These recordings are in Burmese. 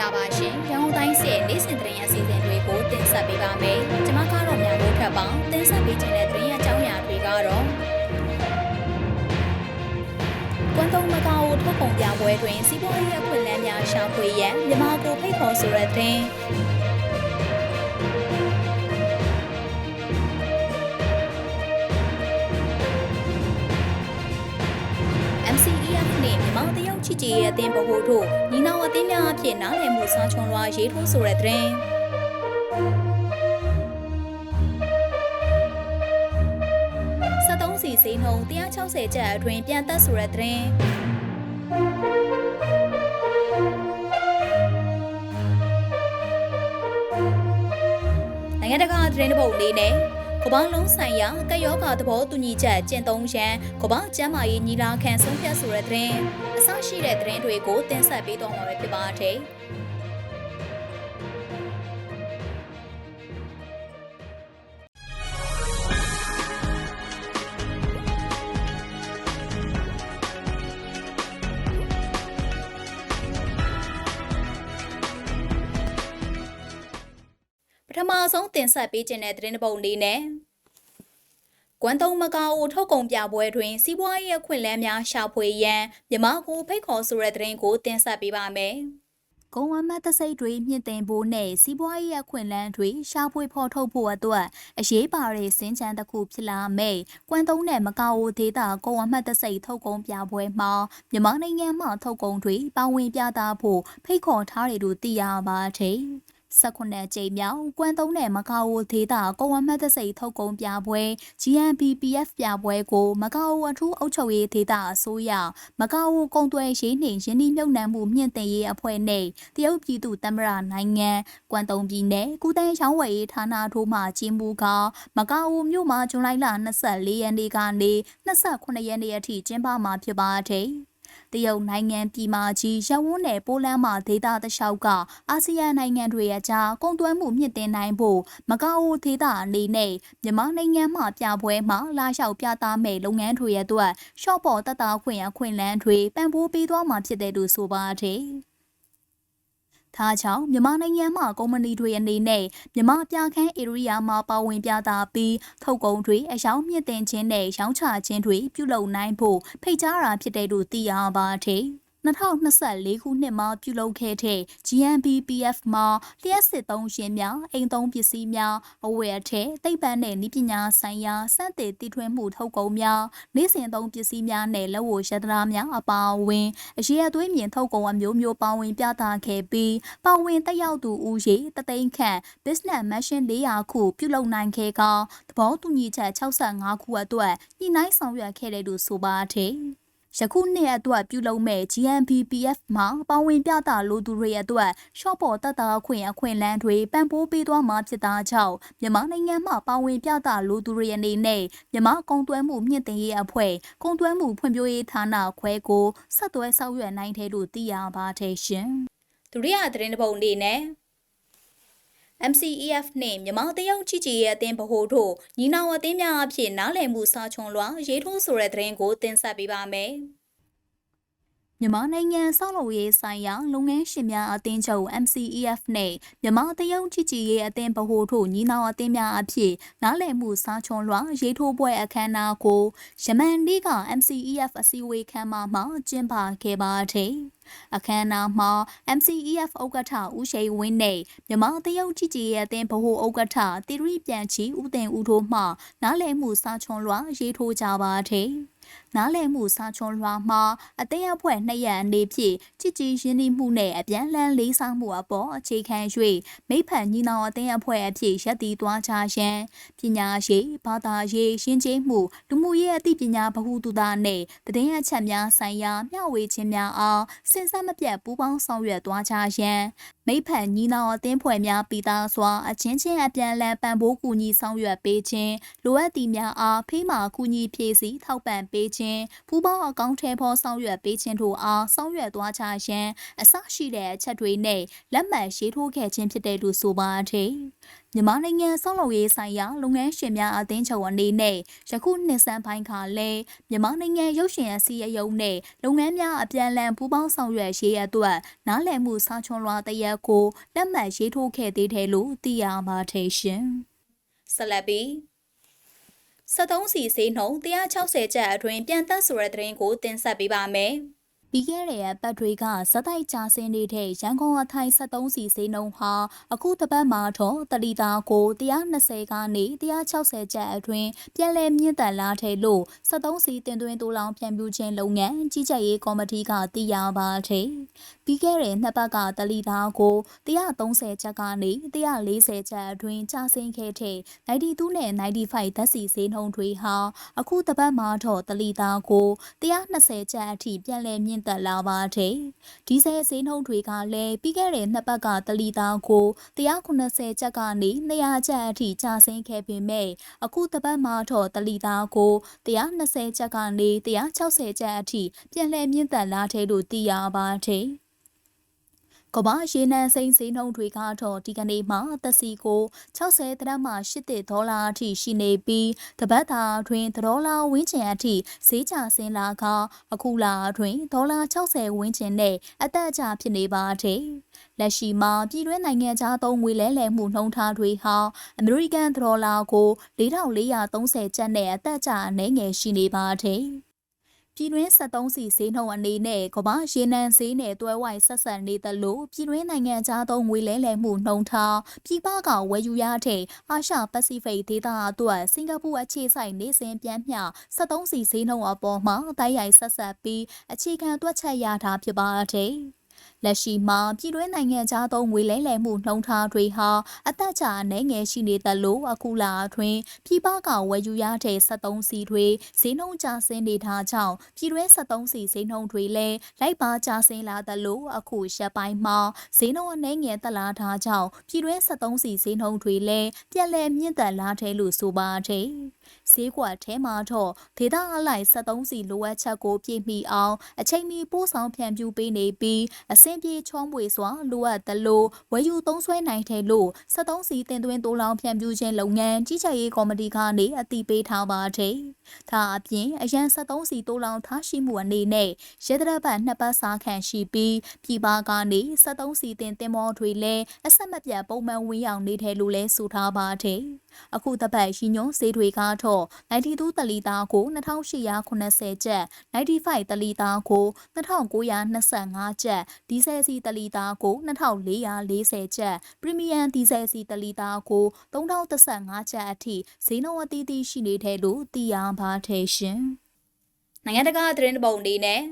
္ဂလာပါရှင်။ရန်ကုန်တိုင်းစီရဲ့နေ့စဉ်သတင်းအစီအစဉ်တွေကိုတင်ဆက်ပေးပါမယ်။ကျွန်မကတော့မြန်လို့ထပ်ပေါင်းတင်ဆက်ပေးခြင်းတဲ့သတင်းအကြောင်းအရာတွေကတော့ကွမ်တုံမကာအိုထုတ်ပုံပြပွဲတွင်စီးပွားရေးအခွင့်အလမ်းများရှာဖွေရန်မြန်မာကိုဖိတ်ခေါ်ဆိုတဲ့သတင်း။ MCEF နဲ့မြန်မာတရုတ်ချစ်ကြည်ရဲ့အသင်းဗဟိုတို့ညီနောင်အသင်းများအဖြစ်နားလည်မှုစာချွန်လွှာရေးထိုးဆိုတဲ့သတင်း73စီစိနှုံ160ကျပ်အတွင်းပြန်သက်ဆိုတဲ့သတင်းနိုင်ငံတကာသတင်းတစ်ပုဒ်လေးနဲ့ ကမ္ဘာလုံးဆိုင်ရာကပ်ရောဂါသဘောတူညီချက်ကျင့်သုံးရန်ကမ္ဘာကျန်းမာရေးညီလာခံဆုံးဖြတ်ဆိုတဲ့သတင်းအစရှိတဲ့သတင်းတွေကိုတင်ဆက်ပေးသွားမှာပဲဖြစ်ပါတယ်။ မဆုံးတင်ဆက်ပေးခြင်းတဲ့သတင်းတစ်ပုဒ်လေးနဲ့ကွမ်တုံမကာအိုထုတ်ကုန်ပြပွဲတွင်စီးပွားရေးအခွင့်အလမ်းများရှာဖွေရန်မြန်မာကိုဖိတ်ခေါ်ဆိုတဲ့သတင်းကိုတင်ဆက်ပေးပါမယ်။ကုံဝမ်းမတ်တစိတ်တွေမြင့်တင်ဖို့နဲ့စီးပွားရေးအခွင့်အလမ်းတွေရှာဖွေဖော်ထုတ်ဖို့အတွက်အရေးပါတဲ့စင်ချမ်းတစ်ခုဖြစ်လာမယ်။ကွမ်တုံနဲ့မကာအိုဒေသကုံဝမ်းမတ်တစိတ်ထုတ်ကုန်ပြပွဲမှာမြန်မာနိုင်ငံမှထုတ်ကုန်တွေပါဝင်ပြသဖို့ဖိတ်ခေါ်ထားတယ်လို့သိရပါတယ်။ 18ကြိမ်မြောက်ကွမ်တုံးနယ်မကာအိုဒေတာကိုဝမ်မတ်သစိတ်ထုတ်ကုန်ပြပွဲ GNPPF ပြပွဲကိုမကာအိုအထူးအုပ်ချုပ်ရေးဒေတာအစိုးရမကာအိုကုန်သွယ်ရေးနှင့်ယင်းနှိမ့်မြုပ်နှံမှုမြင့်တင်ရေးအဖွဲ့နဲ့တရုတ်ပြည်သူသမ္မတနိုင်ငံကွမ်တုံပြည်နယ်ကုတန်းရောင်းဝယ်ရေးဌာနထိုးမှကြီးမှုကမကာအိုမြို့မှာဇွန်လ24ရက်နေ့ကနေ28ရက်နေ့အထိကျင်းပမှာဖြစ်ပါတယ်။ တရုတ်နိုင်ငံပြည်မာကြီးရဝန်းနယ်ပိုလန်မှဒေသတလျှောက်ကအာဆီယံနိုင်ငံတွေအကြားကုန်သွယ်မှုမြင့်တင်နိုင်ဖို့မကာအိုဒေသအနေနဲ့မြန်မာနိုင်ငံမှပြပွဲမှာလာလျှောက်ပြသမဲ့လုပ်ငန်းတွေအတွက်ရှော့ပေါ်တတခွင့်အခွင့်လန်းတွေပံ့ပိုးပေးသွားမှာဖြစ်တယ်လို့ဆိုပါတယ်။ ဒါကြောင့်မြန်မာနိုင်ငံမှကုမ္ပဏီတွေအနေနဲ့မြန်မာပြခန်းဧရိယာမှာပါဝင်ပြသပြီးထုတ်ကုန်တွေအယောင်မြင့်တင်ခြင်းနဲ့ရောင်းချခြင်းတွေပြုလုပ်နိုင်ဖို့ဖိတ်ကြားတာဖြစ်တယ်လို့သိရပါတယ်။ 2024ခုနှစ်မှာပြုလုပ်ခဲ့တဲ့ GNBPF မှာလျှက်စစ်သုံးရှင်များအိမ်သုံးပစ္စည်းများအဝယ်အထည်သိပ္ပံနဲ့နည်းပညာဆိုင်ရာစက်သည်တည်ထွင်မှုထုတ်ကုန်များနေ့စဉ်သုံးပစ္စည်းများနဲ့လက်ဝတ်ရတနာများအပါအဝင်အရေးအသွေးမြင်ထုတ်ကုန်အမျိုးမျိုးပါဝင်ပြသခဲ့ပြီးပါဝင်တက်ရောက်သူဦးရေတသိန်းခန့် business machine 400ခုပြုလုပ်နိုင်ခဲ့ကသဘောတူညီချက်65ခုအတွက်ညှိနှိုင်းဆောင်ရွက်ခဲ့တယ်လို့ဆိုပါတယ်။ ယခုနှစ်အတွက်ပြုလုပ်မဲ့ GNPPF မှာပါဝင်ပြသလိုသူတွေအတွက်ရှော့ပေါ်တက်တာခွင့်အခွင့်လန်းတွေပံ့ပိုးပေးသွားမှာဖြစ်တာကြောင့်မြန်မာနိုင်ငံမှာပါဝင်ပြသလိုသူတွေအနေနဲ့မြန်မာကုန်သွယ်မှုမြင့်တင်ရေးအဖွဲ့ကုန်သွယ်မှုဖွံ့ဖြိုးရေးဌာနခွဲကိုဆက်သွယ်ဆောင်ရွက်နိုင်တယ်လို့သိရပါတယ်ရှင်။ဒုတိယသတင်းတစ်ပုဒ်အနေနဲ့ MCEF နှင့်မြန်မာတရုတ်ချီချီရဲ့အသင်းဗဟိုတို့ညီနောင်အသင်းများအဖြစ်နားလည်မှုစာချွန်လွှာရေးထိုးဆိုတဲ့သတင်းကိုတင်ဆက်ပေးပါမယ်။ မြန်မာနိုင်ငံဆောက်လုပ်ရေးဆိုင်ရာလုပ်ငန်းရှင်များအသင်းချုပ် MCEF နဲ့မြန်မာတရုတ်ချစ်ကြည်ရေးအသင်းဗဟိုတို့ညီနောင်အသင်းများအဖြစ်နားလည်မှုစာချွန်လွှာရေးထိုးပွဲအခမ်းအနားကိုယမန်နေ့က MCEF အစည်းအဝေးခန်းမမှာကျင်းပခဲ့ပါတယ်။အခမ်းအနားမှာ MCEF ဥက္ကဋ္ဌဦးရှိန်ဝင်းနဲ့မြန်မာတရုတ်ချစ်ကြည်ရေးအသင်းဗဟိုဥက္ကဋ္ဌတိရိပြန်ချီဦးတင်ဦးတို့မှနားလည်မှုစာချွန်လွှာရေးထိုးကြပါတယ်။ နားလည်မှုစာချွန်လွှာမှာအသင်းအဖွဲ့နှစ်ရအနေဖြင့်ချစ်ကြည်ရင်းနှီးမှုနဲ့အပြန်လန်းလေးစားမှုအပေါ်အခြေခံ၍မိဖက်ညီနောင်အသင်းအဖွဲ့အဖြစ်ရပ်တည်သွားကြရန်ပညာရေးဘာသာရေးရှင်းချင်းမှုလူမှုရေးအသိပညာဗဟုသုတနဲ့တည်င်းအချက်များဆိုင်ရာမျှဝေခြင်းများအားစဉ်ဆက်မပြတ်ပူးပေါင်းဆောင်ရွက်သွားကြရန် မိဖက်ညီနောင်အသင်းဖွဲ့များပြည်သားစွာအချင်းချင်းအပြန်လန်းပံ့ပိုးကူညီဆောင်ရွက်ပေးခြင်းလိုအပ်သည့်များအားဖေးမာကူညီဖြည့်ဆည်းထောက်ပံ့ပေးခြင်းပူးပေါင်းအကောင့်ထဲဖော်ဆောင်ရွက်ပေးခြင်းတို့အားဆောင်ရွက်သွားကြရန်အစရှိတဲ့အချက်တွေနဲ့လက်မှတ်ရေးထိုးခဲ့ခြင်းဖြစ်တယ်လို့ဆိုပါတယ် မြန်မာနိုင်ငံဆောက်လုပ်ရေးဆိုင်ရာလုပ်ငန်းရှင်များအသင်းချုပ်အနေနဲ့ယခုနှစ်ဆန်းပိုင်းခါလဲမြန်မာနိုင်ငံရုပ်ရှင်အစည်းအရုံးနဲ့လုပ်ငန်းများအပြန်အလှန်ပူးပေါင်းဆောင်ရွက်ရေးအတွက်နားလည်မှုစာချွန်လွှာတရက်ကိုလက်မှတ်ရေးထိုးခဲ့သေးတယ်လို့သိရပါတယ်ရှင်။ဆက်လက်ပြီး73စီစေးနှုံ160ကျပ်အတွင်းပြန်သက်ဆိုတဲ့သတင်းကိုတင်ဆက်ပေးပါမယ်။ ပြီးခဲ့တဲ့ပတ်တွေကဇက်တိုက်ကြဆင်းနေတဲ့ရန်ကုန်အထိုင်73စီစိနှုံဟာအခုတပတ်မှာတော့တလီတာကို120ကနေ160ကျပ်အတွင်းပြန်လည်မြင့်တက်လာတယ်လို့73စီတင်သွင်းတူလောင်ပြန်ပြူခြင်းလုပ်ငန်းကြီးကြပ်ရေးကော်မတီကသိရပါတယ်။ပြီးခဲ့တဲ့နှစ်ပတ်ကတလီတာကို130ကျပ်ကနေ140ကျပ်အတွင်းကျဆင်းခဲ့တဲ့92နဲ့95ဓာတ်စီစိနှုံတွေဟာအခုတပတ်မှာတော့တလီတာကို120ကျပ်အထိပြန်လည်မြင့်င့်သက်လာပါတယ်။ဒီဇယ်ဈေးနှုန်းတွေကလည်းပြီးခဲ့တဲ့နှစ်ပတ်ကတလီသားကို190ကျပ်ကနေ200ကျပ်အထိကျဆင်းခဲ့ပေမဲ့အခုတပတ်မှာတော့တလီသားကို120ကျပ်ကနေ160ကျပ်အထိပြန်လည်မြင့်တက်လာတယ်လို့သိရပါတယ်။ ကမ္ဘာရေနံစိမ်းဈေးနှုန်းတွေကတော့ဒီကနေ့မှသက်စီကို60တရမှ8ဒေါ်လာအထိရှိနေပြီးတပတ်တာတွင်ဒေါ်လာဝန်းကျင်အထိဈေးကျဆင်းလာကအခုလာတွင်ဒေါ်လာ60ဝန်းကျင်နဲ့အသက်အကျဖြစ်နေပါတယ်။လက်ရှိမှာပြည်တွင်းနိုင်ငံခြားသုံးငွေလဲလှယ်မှုနှုန်းထားတွေဟာအမေရိကန်ဒေါ်လာကို4430ကျပ်နဲ့အသက်အကျအနည်းငယ်ရှိနေပါတယ်။ ပြည်တွင်း73စီဈေးနှုန်းအနေနဲ့ကမ္ဘာရေနံဈေးနဲ့တွဲဝိုင်ဆက်ဆက်နေသလိုပြည်တွင်းနိုင်ငံခြားသုံးငွေလဲလှယ်မှုနှုန်းထားပြည်ပကဝယ်ယူရတဲ့အာရှပစိဖိတ်ဒေသအတွက်စင်ကာပူအခြေစိုက်နေစဉ်ပြန်မျှ73စီဈေးနှုန်းအပေါ်မှာတိုက်ရိုက်ဆက်ဆက်ပြီးအခြေခံတွက်ချက်ရတာဖြစ်ပါတယ်။ လက်ရှိမှာပြည်တွင်းနိုင်ငံခြားသုံးငွေလဲလှယ်မှုနှုန်းထားတွေဟာအသက်ကြာအနေငယ်ရှိနေသလိုအခုလာအတွင်းပြည်ပကဝယ်ယူရတဲ့73စီတွေဈေးနှုန်းကျဆင်းနေတာကြောင့်ပြည်တွင်း73စီဈေးနှုန်းတွေလည်းလိုက်ပါကျဆင်းလာသလိုအခုရက်ပိုင်းမှာဈေးနှုန်းအနေငယ်တက်လာတာကြောင့်ပြည်တွင်း73စီဈေးနှုန်းတွေလည်းပြန်လည်မြင့်တက်လာတယ်လို့ဆိုပါတယ် ဈေးကွက်ထဲမှာတော့ဒေတာအလိုက်73စီလိုအပ်ချက်ကိုပြည့်မီအောင်အချိန်မီပို့ဆောင်ဖြန့်ဖြူးပေးနေပြီးအဆင်ပြေချောမွေစွာလိုအပ်သလိုဝယ်ယူသုံးစွဲနိုင်တယ်လို့73စီတင်သွင်းတိုးလောင်ဖြန့်ဖြူးခြင်းလုပ်ငန်းကြီးကြပ်ရေးကော်မတီကနေအတည်ပြုထားပါတယ်။ ဒါအပြင်အရန်73စီတိုးလောင်ထားရှိမှုအနေနဲ့ရဲဒရပတ်နှစ်ပတ်စာခန့်ရှိပြီးပြည်ပကနေ73စီတင်တင်မောတွေလည်းအဆက်မပြတ်ပုံမှန်ဝင်ရောက်နေတယ်လို့လည်းဆိုထားပါတယ်။အခုတပတ်ရှိညွန်ဈေးတွေကတော့92တလီသားကို2880ကျပ်95တလီသားကို2925ကျပ်ဒီဇယ်စီတလီသားကို2440ကျပ်ပရီမီယံဒီဇယ်စီတလီသားကို3015ကျပ်အထိဈေးနှုန်းအသီးသီးရှိနေတယ်လို့သိရပါတယ်ရှင်။နိုင်ငံတကာသတင်းပုံအနေနဲ့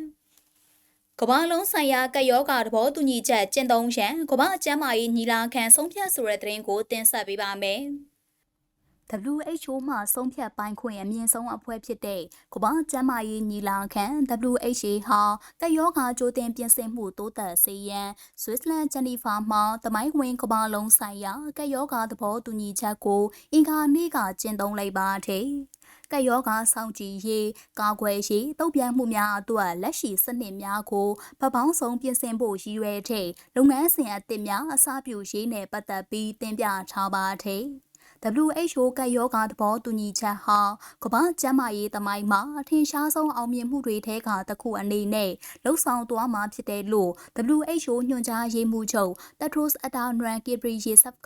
ကမ္ဘာလုံးဆိုင်ရာကပ်ရောဂါသဘောတူညီချက်ကျင့်သုံးရန်ကမ္ဘာ့ကျန်းမာရေးညီလာခံဆုံးဖြတ်ဆိုတဲ့သတင်းကိုတင်ဆက်ပေးပါမယ်။ WHO မှဆုံးဖြတ်ပိုင်းခွင့်အမြင့်ဆုံးအဖွဲ့ဖြစ်တဲ့ကမ္ဘာ့ကျန်းမာရေးညီလာခံ WHA ဟာကယောဂါကြိုတင်ပြင်ဆင်မှုတိုးတက်စေရန်ဆွစ်ဇာလန်ဂျနီဖာမှာတမိုင်းဝင်ကမ္ဘာလုံးဆိုင်ရာကယောဂါသဘောတူညီချက်ကိုအင်္ဂါနေ့ကကျင်းသုံးလိုက်ပါတ ယ်။ကယောဂါဆောင်ကြည်ရေးကာကွယ်ရေးတုံ့ပြန်မှုများအတွက်လက်ရှိစနစ်များကိုပပောင်းဆုံးပြင်ဆင်ဖို့ရည်ရွယ်တဲ့လုပ်ငန်းစဉ်အသစ်များအစပြုရေးနဲ့ပတ်သက်ပြီးတင်ပြထားပါတယ်။ WHO ကပ်ရောဂါသဘောတူညီချက်ဟာကမ္ဘာ့ကျန်းမာရေးသမိုင်းမှာအထင်ရှားဆုံးအောင်မြင်မှုတွေထဲကတစ်ခုအနေနဲ့လှုပ်ဆောင်သွားမှာဖြစ်တယ်လို့ WHO ညွှန်ကြားရေးမှူးချုပ်တက်ထရိုစ်အတာနရန်ကေပရီယေဆပ်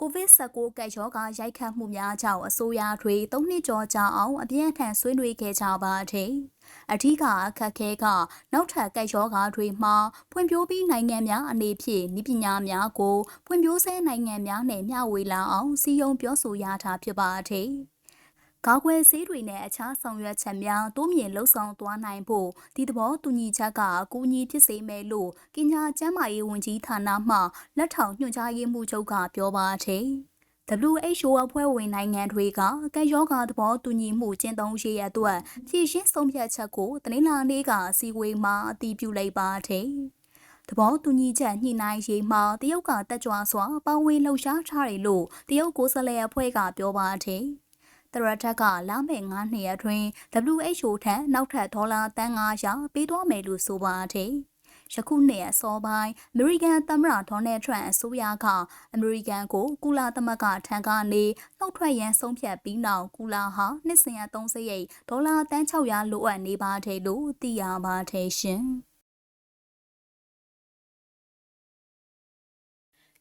ကပြောသွားပါတယ်။ COVID-19 ကပ်ရောဂါရိုက်ခတ်မှုများကြောင့်အစိုးရတွေ၃နှစ်ကျော်ကြာအောင်အပြင်းအထန်ဆွေးနွေးခဲ့ကြပါတယ်။အထူးကအခက်ခဲကနောက်ထပ်ကပ်ရောဂါတွေမှာဖွံ့ဖြိုးပြီးနိုင်ငံများအနေဖြင့်ဤပညာများကိုဖွံ့ဖြိုးဆဲနိုင်ငံများနဲ့မျှဝေလာအောင်စီယုံပြောဆိုရတာဖြစ်ပါတယ်။ ကာကွယ်ဆေးတွေနဲ့အခြားဆောင်ရွက်ချက်များတိုးမြင့်လှုပ်ဆောင်သွားနိုင်ဖို့ဒီသဘောတူညီချက်ကအကူအညီဖြစ်စေမယ်လို့ကင်ညာကျန်းမာရေးဝန်ကြီးဌာနမှလက်ထောက်ညွှန်ကြားရေးမှူးချုပ်ကပြောပါတယ်။ WHO အဖွဲ့ဝင်နိုင်ငံတွေကကပ်ရောဂါသဘောတူညီမှုကျင်းသုံးရေးအတွက်ဖြည့်ရှင်းဆုံးဖြတ်ချက်ကိုတနင်္လာနေ့ကအစည်းအဝေးမှာအတည်ပြုလိုက်ပါတယ်။သဘောတူညီချက်ညှိနှိုင်းရေးမှာတရုတ်ကတက်ကြွစွာပါဝင်လှုပ်ရှားထားတယ်လို့တရုတ်ကိုယ်စားလှယ်အဖွဲ့ကပြောပါတယ်။ တရထက်ကလာမယ့်9နှစ်အတွင်း WHO ထံနောက်ထပ်ဒေါ်လာတန်900ပေးသွားမယ်လို့ဆိုပါတယ်။ယခုနှစ်ရက်စောပိုင်းအမေရိကန်သမ္မတဒေါ်နယ်ထရန့်အစိုးရကအမေရိကန်ကိုကုလသမဂ္ဂထံကနေနှုတ်ထွက်ရန်ဆုံးဖြတ်ပြီးနောက်ကုလဟာနှစ်စဉ်အသုံးစရိတ်ဒေါ်လာတန်း600လိုအပ်နေပါတယ်လို့သိရပါတယ်ရှင်။